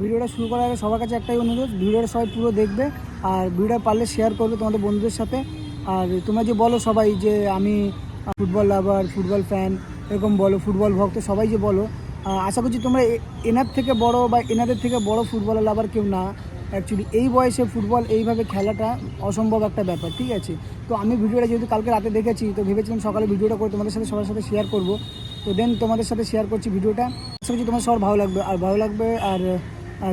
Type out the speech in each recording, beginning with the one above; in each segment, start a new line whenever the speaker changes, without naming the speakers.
ভিডিওটা শুরু করার আগে সবার কাছে একটাই অনুরোধ, ভিডিওটা সবাই পুরো দেখবে আর ভিডিওটা পারলে শেয়ার করবে তোমাদের বন্ধুদের সাথে। আর তোমরা যে বলো সবাই যে আমি ফুটবল লাভার ফুটবল ফ্যান এরকম বলো ফুটবল ভক্ত, সবাই যে বলো আশা করছি তোমরা এনার থেকে বড় বা এনাদের থেকে বড় ফুটবল লাভার কেউ না। অ্যাকচুয়ালি এই বয়সে ফুটবল এইভাবে খেলাটা অসম্ভব একটা ব্যাপার, ঠিক আছে? তো আমি ভিডিওটা যেহেতু কালকে রাতে দেখেছি, তো ভেবেছিলাম সকালে ভিডিওটা করে তোমাদের সাথে, সবার সাথে শেয়ার করব। তো দেন তোমাদের সাথে শেয়ার করছি ভিডিওটা। আশা করছি তোমার সবার ভালো লাগবে, আর ভালো লাগবে, আর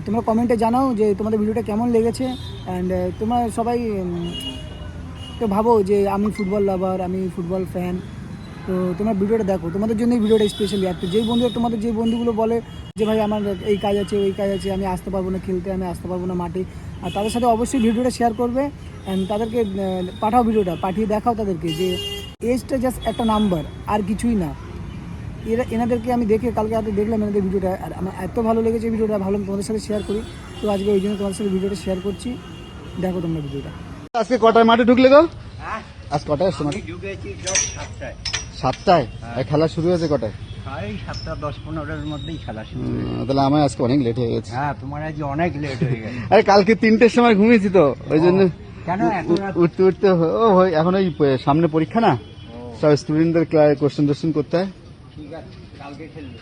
তোমরা কমেন্টে জানাও যে তোমাদের ভিডিওটা কেমন লেগেছে অ্যান্ড তোমরা সবাই তো ভাবো যে আমি ফুটবল লাভার আমি ফুটবল ফ্যান তো তোমরা ভিডিওটা দেখো। তোমাদের জন্যই ভিডিওটা স্পেশালি আর যেই বন্ধু তোমাদের যে বন্ধুগুলো বলে যে, ভাই, আমার এই কাজ আছে, ওই কাজ আছে, আমি আসতে পারব না খেলতে, আমি আসতে পারব না মাঠে। আর তাদের সাথে অবশ্যই ভিডিওটা শেয়ার করবে অ্যান্ড তাদেরকে পাঠাও ভিডিওটা পাঠিয়ে দেখাও তাদেরকে যে এজটা জাস্ট একটা নাম্বার আর কিছুই না। এরা এনাদেরকে আমি দেখে কালকে রাতে দেখলাম এনাদের ভিডিওটা। আর আমার এত ভালো লেগেছে ভিডিওটা ভালো তোমাদের সাথে শেয়ার করি। তো আজকে ওই জন্য তোমাদের সাথে ভিডিওটা শেয়ার করছি। দেখো তোমরা ভিডিওটা।
আজকে কটায় মাঠে ঢুকলে গো? আজ কটায় এসছো মাঠে?
ঢুকেছি সাতটায়।
সাতটায়? আর খেলা শুরু হয়েছে কটায়? তাহলে আমার আজকে অনেক লেট হয়ে গেছে।
হ্যাঁ তোমার আজ অনেক লেট হয়ে গেছে।
আরে কালকে তিনটের সময় ঘুমিয়েছি তো ওই জন্য? উঠতে উঠতে ও এখন ওই সামনে পরীক্ষা না? সব স্টুডেন্টদের কোশ্চেন টোশ্চেন করতে হয়।
ঠিক আছে কালকে খেলবে।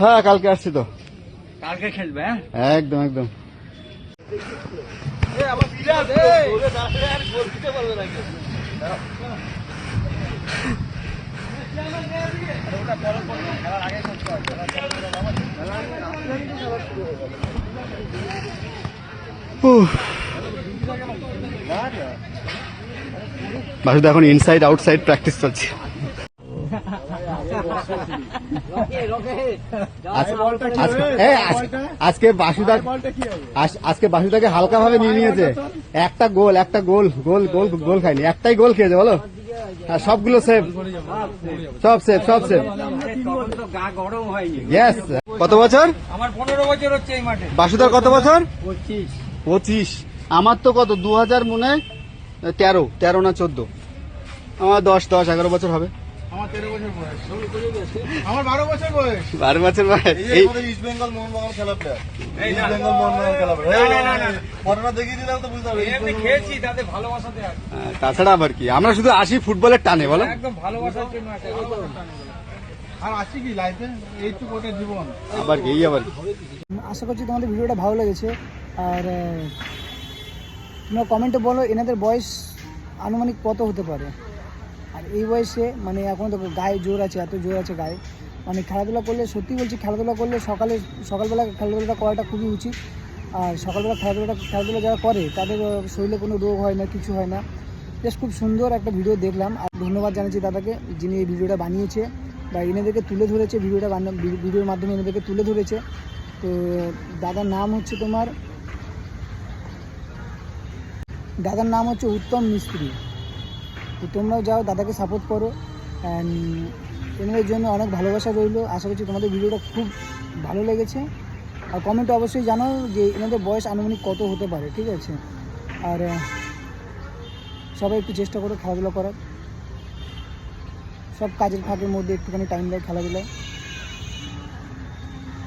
হ্যাঁ কালকে আসছি তো।
কালকে খেলবে হ্যাঁ?
একদম একদম। বাসুদা এখন ইনসাইড আউটসাইড প্র্যাকটিস চলছে। আজকে বাসুদা আজ- আজকে বাসুদাকে হালকা ভাবে নিয়ে নিয়েছে। একটা গোল একটা গোল গোল গোল গোল খাইনি একটাই গোল খেয়েছে বলো? হ্যাঁ সবগুলো সেভ সব সেভ সব সেভ
হয়নি
ইয়েস কত বছর?
আমার পনেরো বছর হচ্ছে এই মাঠে।
বাসুদার কত বছর?
পঁচিশ।
পঁচিশ। আমার তো কত? দু হাজার মনে হয় তেরো তেরো না চোদ্দ। আমার দশ দশ এগারো বছর হবে।
আমার তেরো বছর বয়স। আমার বারো বছর বয়স।
বারো বছর বয়স।
এই
এই
ইস্ট বেঙ্গল মোহনবাগান খেলা প্লেয়ার ইস্ট বেঙ্গল মোহনবাগান খেলা প্লেয়ার দেখিয়ে দিলাম তো বুঝতে পারবে।
খেয়েছি তাতে ভালোবাসাতে
তাছাড়া আবার কি? আমরা শুধু আসি ফুটবলের টানে বলো।
একদম ভালোবাসার জন্য
আর আসছি কি? লাইফে এই তো গোটা জীবন।
আবার কি? এই আবার
আশা করছি তোমাদের ভিডিওটা ভালো লেগেছে। আর তোমরা কমেন্টে বলো এনাদের বয়স আনুমানিক কত হতে পারে? আর এই বয়সে মানে এখন তো গায়ে জোর আছে, এত জোর আছে গায়ে। মানে খেলাধুলা করলে, সত্যি বলছি, খেলাধুলা করলে সকালে, সকালবেলা খেলাধুলাটা করাটা খুবই উচিত। আর সকালবেলা খেলাধুলাটা, খেলাধুলা যারা করে, তাদের শরীরে কোনো রোগ হয় না, কিছু হয় না। জাস্ট খুব সুন্দর একটা ভিডিও দেখলাম, আর ধন্যবাদ জানাচ্ছি দাদাকে, যিনি এই ভিডিওটা বানিয়েছে, বা এনাদেরকে তুলে ধরেছে, ভিডিওটা ভিডিওর মাধ্যমে এনাদেরকে তুলে ধরেছে। তো, দাদার নাম হচ্ছে তোমার, দাদার নাম হচ্ছে উত্তম মিস্ত্রি। তো তোমরাও যাও, দাদাকে সাপোর্ট করো। অ্যান্ড এনাদের জন্য অনেক ভালোবাসা রইল। আশা করছি তোমাদের ভিডিওটা খুব ভালো লেগেছে। আর কমেন্টে অবশ্যই জানাও যে এনাদের বয়স আনুমানিক কত হতে পারে, ঠিক আছে? আর সবাই একটু চেষ্টা করো খেলাধুলা করার। সব কাজের ফাঁকের মধ্যে একটুখানি টাইম দেয় খেলাধুলায়।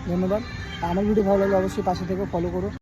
ধন্যবাদ। আমার ভিডিও ভালো লাগলে অবশ্যই পাশে থেকে ফলো করো।